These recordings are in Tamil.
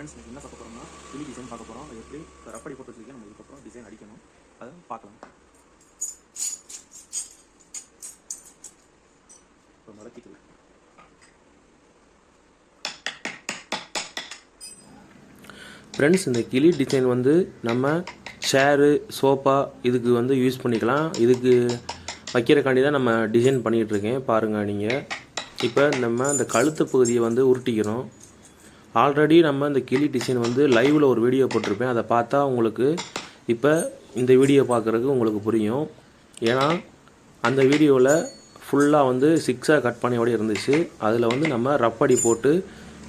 ஃப்ரெண்ட்ஸ் இன்னைக்கு என்ன பார்க்க போகிறோம்னா கிளி டிசைன் பார்க்க போகிறோம் அது எப்படி ரப்படி போட்டு வச்சுருக்கேன் நம்ம இதுக்கப்புறம் டிசைன் அடிக்கணும் அதை பார்க்கலாம். இப்போ மடக்கிக்கலாம் ஃப்ரெண்ட்ஸ் இந்த கிளி டிசைன் வந்து நம்ம ஷேரு சோஃபா இதுக்கு வந்து யூஸ் பண்ணிக்கலாம். இதுக்கு வைக்கிறக்காண்டி தான் நம்ம டிசைன் பண்ணிகிட்ருக்கேன் பாருங்கள் நீங்கள் இப்போ நம்ம அந்த கழுத்து பகுதியை வந்து உருட்டிக்கிறோம். ஆல்ரெடி நம்ம இந்த கிளி டிசைன் வந்து லைவில் ஒரு வீடியோ போட்டிருப்பேன். அதை பார்த்தா உங்களுக்கு இப்போ இந்த வீடியோ பார்க்குறதுக்கு உங்களுக்கு புரியும். ஏன்னா அந்த வீடியோவில் ஃபுல்லாக வந்து சிக்ஸாக கட் பண்ணியோட இருந்துச்சு. அதில் வந்து நம்ம ரப்படி போட்டு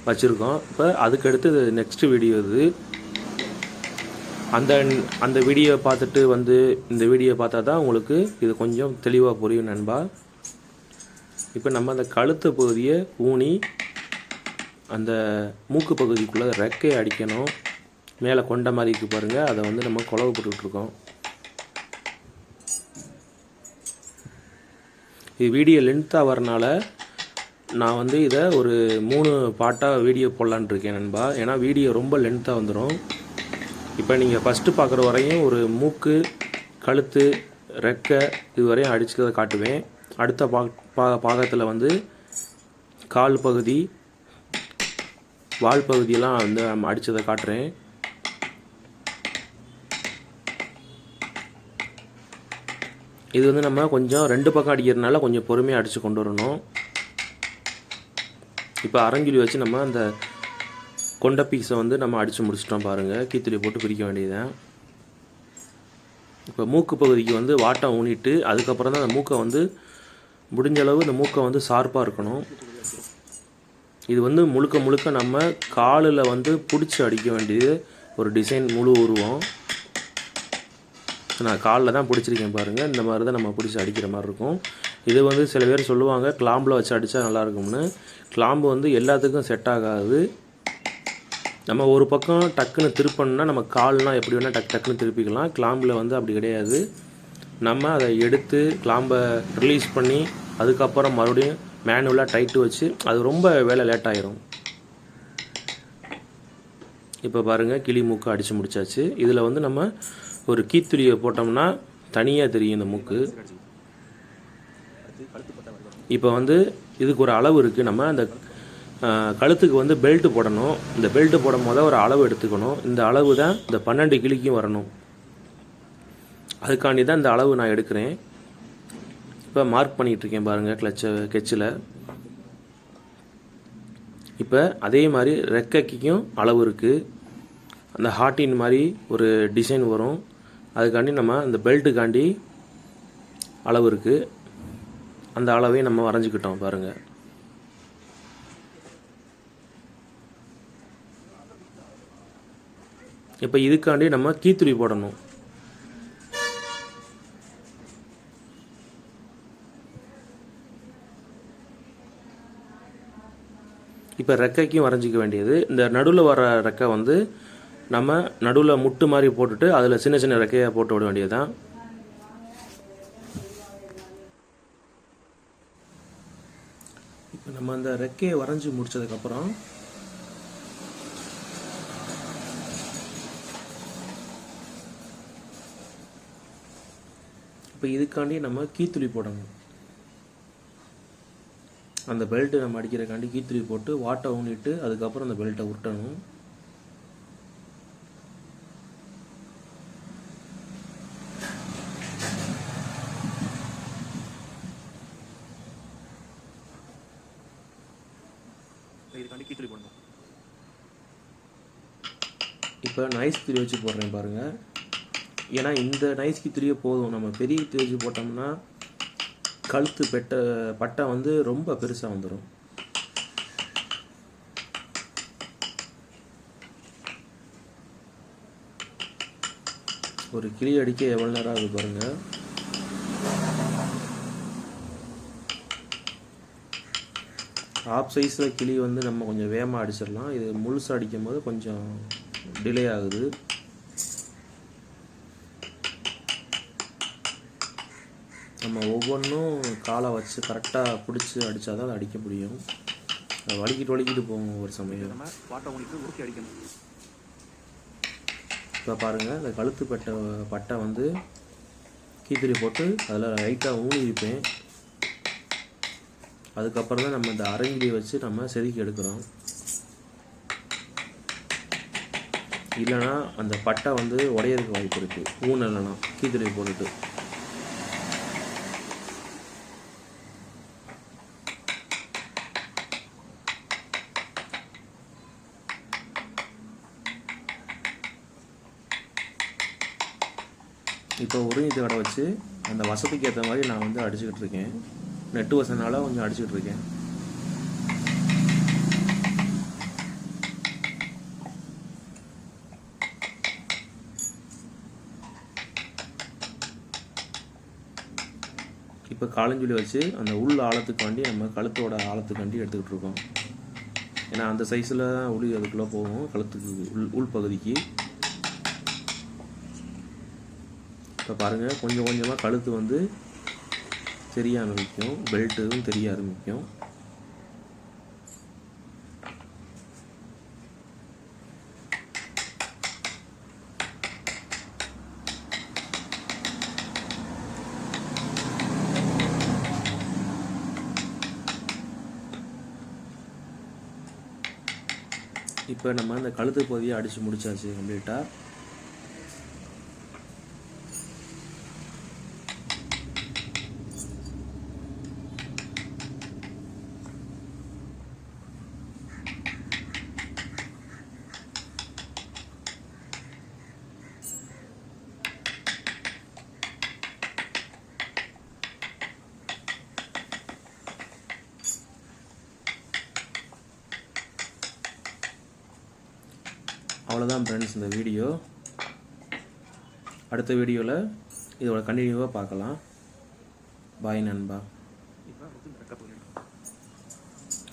வச்சுருக்கோம். இப்போ அதுக்கடுத்து நெக்ஸ்ட் வீடியோ இது. அந்த அந்த வீடியோ பார்த்துட்டு வந்து இந்த வீடியோ பார்த்தா தான் உங்களுக்கு இது கொஞ்சம் தெளிவாக புரியும் நண்பா. இப்போ நம்ம அந்த கழுத்து பகுதியை ஊனி அந்த மூக்கு பகுதிக்குள்ளே ரெக்கையை அடிக்கணும். மேலே கொண்ட மாதிரி இருக்குது பாருங்கள் அதை வந்து நம்ம குழவு போட்டுட்ருக்கோம். இது வீடியோ லென்த்தாக வரனால நான் வந்து இதை ஒரு மூணு பாட்டாக வீடியோ போடலான் இருக்கேன் நண்பா. ஏன்னா வீடியோ ரொம்ப லென்த்தாக வந்துடும் இப்போ நீங்கள் ஃபஸ்ட்டு பார்க்குற வரையும் ஒரு மூக்கு கழுத்து ரெக்கை இது வரையும் அடிச்சுக்கிறத காட்டுவேன். அடுத்த பா பா பாகத்தில் வந்து கால் பகுதி வால் பகுதியெல்லாம் வந்து நம்ம அடித்ததை காட்டுறேன். இது வந்து நம்ம கொஞ்சம் ரெண்டு பக்கம் அடிக்கிறதுனால கொஞ்சம் பொறுமையாக அடித்து கொண்டு வரணும். இப்போ அரங்கிலி வச்சு நம்ம அந்த கொண்ட பீஸை வந்து நம்ம அடித்து முடிச்சிட்டோம் பாருங்கள் கீத்துளி போட்டு பிரிக்க வேண்டியதுதான் இப்போ மூக்கு பகுதிக்கு வந்து வாட்டம் ஊனிட்டு அதுக்கப்புறம் தான் அந்த மூக்கை வந்து முடிஞ்சளவு இந்த மூக்கை வந்து ஷார்ப்பாக இருக்கணும். இது வந்து முழுக்க முழுக்க நம்ம காலில் வந்து பிடிச்சி அடிக்க வேண்டியது ஒரு டிசைன் முழு உருவம். நான் காலில் தான் பிடிச்சிருக்கேன் பாருங்கள் இந்த மாதிரி தான் நம்ம பிடிச்சி அடிக்கிற மாதிரி இருக்கும். இது வந்து சில பேர் சொல்லுவாங்க கிளாம்பில் வச்சு அடித்தா நல்லாயிருக்கும்னு கிளாம்பு வந்து எல்லாத்துக்கும் செட் ஆகாது. நம்ம ஒரு பக்கம் டக்குன்னு திருப்பணும்னா நம்ம கால்னால் எப்படி வேணால் டக் டக்குன்னு திருப்பிக்கலாம். கிளாம்பில் வந்து அப்படி கிடையாது. நம்ம அதை எடுத்து கிளாம்பை ரிலீஸ் பண்ணி அதுக்கப்புறம் மறுபடியும் மேனுவலாக டைட்டு வச்சு அது ரொம்ப வேலை லேட் ஆயிரும். இப்போ பாருங்கள் கிளி மூக்கு அடித்து முடிச்சாச்சு. இதில் வந்து நம்ம ஒரு கீத்துளியை போட்டோம்னா தனியாக தெரியும் இந்த மூக்கு. இப்போ வந்து இதுக்கு ஒரு அளவு இருக்குது நம்ம அந்த கழுத்துக்கு வந்து பெல்ட்டு போடணும். இந்த பெல்ட்டு போடும் போது ஒரு அளவு எடுத்துக்கணும். இந்த அளவு தான் இந்த பன்னெண்டு கிளிக்கும் வரணும். அதுக்காண்டி தான் இந்த அளவு நான் எடுக்கிறேன். இப்போ மார்க் பண்ணிகிட்டு இருக்கேன் பாருங்கள் கிளச்சை கெச்சில் இப்போ அதே மாதிரி ரெக்கைக்கும் அளவு இருக்குது அந்த ஹார்ட்டின் மாதிரி ஒரு டிசைன் வரும். அதுக்காண்டி நம்ம அந்த பெல்ட்டுக்காண்டி அளவு இருக்குது அந்த அளவையும் நம்ம வரைஞ்சிக்கிட்டோம் பாருங்கள் இப்போ இதுக்காண்டி நம்ம கீத்துளி போடணும். இப்போ ரெக்கைக்கும் வரைஞ்சிக்க வேண்டியது. இந்த நடுவில் வர ரெக்கை வந்து நம்ம நடுவில் முட்டு மாதிரி போட்டுட்டு அதில் சின்ன சின்ன ரெக்கையாக போட்டு விட வேண்டியது தான் இப்போ நம்ம அந்த ரெக்கையை வரைஞ்சி முடித்ததுக்கப்புறம் இப்போ இதுக்காண்டி நம்ம கீத்துளி போடணும். அந்த பெல்ட்டு நம்ம அடிக்கிறக்காண்டி கீத்துளி போட்டு வாட்டை ஊனிட்டு அதுக்கப்புறம் அந்த பெல்ட்டை உருட்டணும். இதுக்காண்டி கீத்துளி போடணும். இப்போ நைஸ் திரி வச்சு போடுறேன் பாருங்கள் ஏன்னா இந்த நைஸ் கித்திரியே போதும். நம்ம பெரிய கித்திரி வச்சு போட்டோம்னா கழுத்து பெட்ட பட்டை வந்து ரொம்ப பெருசாக வந்துடும் ஒரு கிளி அடிக்க எவ்வளோ நேரம் ஆகுது பாருங்கள் ஆப் சைஸில் கிளி வந்து நம்ம கொஞ்சம் வேகமாக அடிச்சிடலாம். இது முழுசாக அடிக்கும் போது கொஞ்சம் டிலே ஆகுது. நம்ம ஒவ்வொன்றும் காலை வச்சு கரெக்டாக பிடிச்சி அடித்தா தான் அதை அடிக்க முடியும். அது வலிக்கிட்டு வலிக்கிட்டு போகும் ஒரு சமயம். இப்போ பாருங்கள் இந்த கழுத்து பட்டை பட்டை வந்து கீத்திரி போட்டு அதில் லைட்டாக ஊனி இருப்பேன் அதுக்கப்புறம் தான் நம்ம இந்த அரங்கிலியை வச்சு நம்ம செதுக்கி எடுக்கிறோம். இல்லைன்னா அந்த பட்டை வந்து உடையறதுக்கு வாய்ப்பு இருக்குது ஊனலைன்னா கீத்திரி போட்டுட்டு. இப்போ உருங்கி தகடை வச்சு அந்த வசதிக்கு ஏற்ற மாதிரி நான் வந்து அடிச்சுக்கிட்டு இருக்கேன். நெட்டு வசதினால கொஞ்சம் அடிச்சுக்கிட்டு இருக்கேன். இப்போ காலஞ்சொல்லி வச்சு அந்த உள் ஆழத்துக்காண்டி நம்ம கழுத்தோட ஆழத்துக்காண்டி எடுத்துக்கிட்டு இருக்கோம். ஏன்னா அந்த சைஸில் தான் உளி அதுக்குள்ளே போகும் கழுத்துக்கு உள் உள் பகுதிக்கு. இப்போ பாருங்கள் கொஞ்சம் கொஞ்சமாக கழுத்து வந்து தெரிய ஆரம்பிக்கும் பெல்ட்டும் தெரிய ஆரம்பிக்கும் இப்போ நம்ம அந்த கழுத்து பகுதியை அடித்து முடிச்சாச்சு கம்ப்ளீட்டாக அவ்வளோதான் ஃப்ரெண்ட்ஸ் இந்த வீடியோ அடுத்த வீடியோவில் இதோட கண்டினியூவாக பார்க்கலாம். பாய் நண்பா.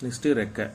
நெக்ஸ்ட்டு ரெக்கை.